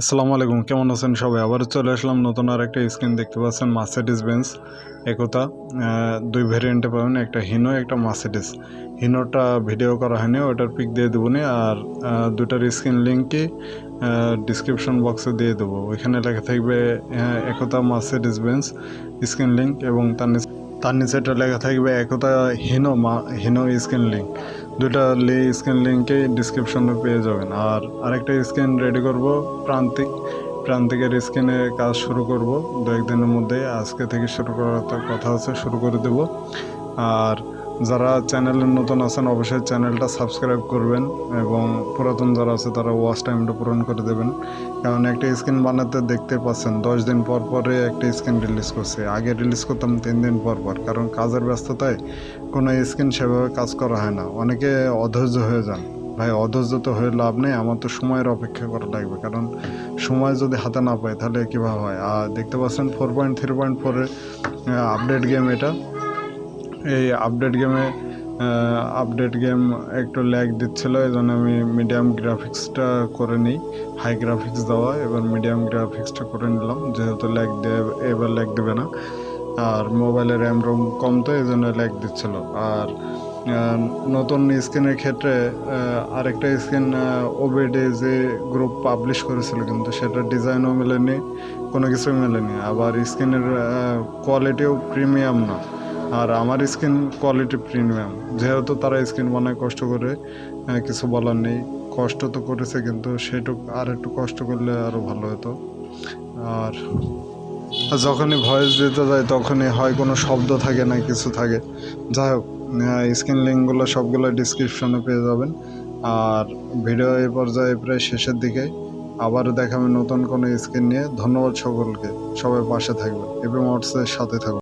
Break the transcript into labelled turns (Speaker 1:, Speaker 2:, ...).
Speaker 1: আসসালামু আলাইকুম, কেমন আছেন সবাই? আবারও চলে আসলাম নতুন আর একটা স্ক্রিন দেখতে পাচ্ছেন মার্সিডিস বেঞ্চ একতা দুই ভেরিয়েন্টে পাবেন, একটা হিনো একটা মার্সিডিস হিনোটা ভিডিও করা হয়নি, ওটার পিক দিয়ে দেবো আর দুটার স্ক্রিন লিঙ্কই ডিসক্রিপশন বক্সে দিয়ে দেবো। ওইখানে লেখা থাকবে Ekta Mercedes Benz screen link এবং তার নিচে, তার নিচেটা লেখা থাকবে একতা হিনো মা হিনো স্ক্রিন লিঙ্ক। দুটা লি স্ক্রিন লিঙ্কে ডিসক্রিপশনে পেয়ে যাবেন। আর আরেকটা স্ক্রিন রেডি করব, প্রান্তিক, প্রান্তিকের স্ক্রিনে কাজ শুরু করব। দু একদিনের মধ্যে আজকে থেকে শুরু করার কথা আছে, শুরু করে দেব। আর যারা চ্যানেলের নতুন আছেন, অবশ্যই চ্যানেলটা সাবস্ক্রাইব করবেন এবং পুরাতন যারা আছে, তারা ওয়াচ টাইমটা পূরণ করে দেবেন। কারণ একটা স্ক্রিন বানাতে দেখতে পাচ্ছেন, দশ দিন পর পরে একটা স্ক্রিন রিলিজ করছে। আগে রিলিজ করতাম তিন দিন পর পর, কারণ কাজের ব্যস্ততায় কোনো স্ক্রিন সেভাবে কাজ করা হয় না। অনেকে অধৈর্য হয়ে যান। ভাই, অধৈর্য তো হয়ে লাভ নেই, আমার তো সময়ের অপেক্ষা করা লাগবে। কারণ সময় যদি হাতে না পাই, তাহলে কীভাবে হয়? আর দেখতে পাচ্ছেন ফোর পয়েন্ট থ্রি পয়েন্ট ফোরের আপডেট গেম এটা। এই আপডেট গেমে আপডেট গেম একটু ল্যাগ দিচ্ছিল এই জন্য আমি মিডিয়াম গ্রাফিক্সটা করে নিই হাই গ্রাফিক্স দেওয়া, এবার মিডিয়াম গ্রাফিক্সটা করে নিলাম, যেহেতু ল্যাগ দিয়ে, এবার ল্যাগ দেবে না। আর মোবাইলের র্যাম রোম কম তো এই জন্য ল্যাগ দিচ্ছিল। আর নতুন স্ক্রিনের ক্ষেত্রে আরেকটা স্ক্রিন ওবেডে যে গ্রুপ পাবলিশ করেছিল, কিন্তু সেটা ডিজাইনও মেলেনি, কোনো কিছুই মেলেনি। আবার স্ক্রিনের কোয়ালিটিও প্রিমিয়াম না। আর আমার স্কিন কোয়ালিটি প্রিমিয়াম যেহেতু তারা স্কিন বানায় কষ্ট করে কিছু বলার নেই। কষ্ট তো করেছে কিন্তু সেটুক আর একটু কষ্ট করলে আরও ভালো হতো। আর যখনই ভয়েস দিতে যায় তখনই হয় কোনো শব্দ থাকে না, কিছু থাকে। যাই হোক স্ক্রিন লিঙ্কগুলো সবগুলো ডিসক্রিপশনে পেয়ে যাবেন। আর ভিডিও এই পর্যায়ে প্রায় শেষের দিকে আবার দেখাবে নতুন কোনো স্ক্রিন নিয়ে। ধন্যবাদ সকলকে। সবাই পাশে থাকবেন। এবং হোয়াটসঅ্যাপের সাথে থাকবেন